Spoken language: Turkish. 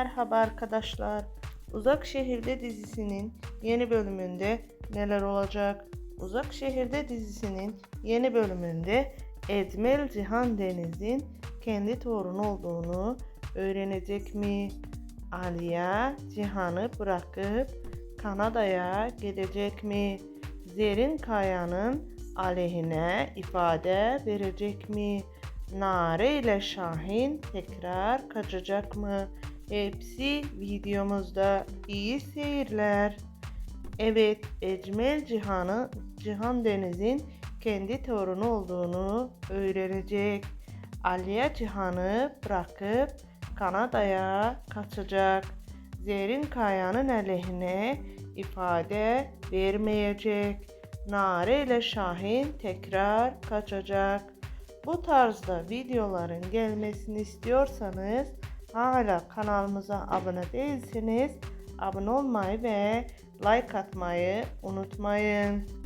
merhaba arkadaşlar. Uzak Şehirde dizisinin yeni bölümünde neler olacak? Uzak Şehirde dizisinin yeni bölümünde Edmel Cihan Deniz'in kendi torunu olduğunu öğrenecek mi? Aliya Cihan'ı bırakıp Kanada'ya gidecek mi? Zerin Kaya'nın aleyhine ifade verecek mi? Nare ile Şahin tekrar kaçacak mı? Hepsi videomuzda. İyi seyirler. Evet, Ecmel Cihan'ı Cihan Deniz'in kendi torunu olduğunu öğrenecek. Aliye Cihan'ı bırakıp Kanada'ya kaçacak. Zerin Kaya'nın aleyhine ifade vermeyecek. Nare ile Şahin tekrar kaçacak. Bu tarzda videoların gelmesini istiyorsanız hala kanalımıza abone değilseniz abone olmayı ve like atmayı unutmayın.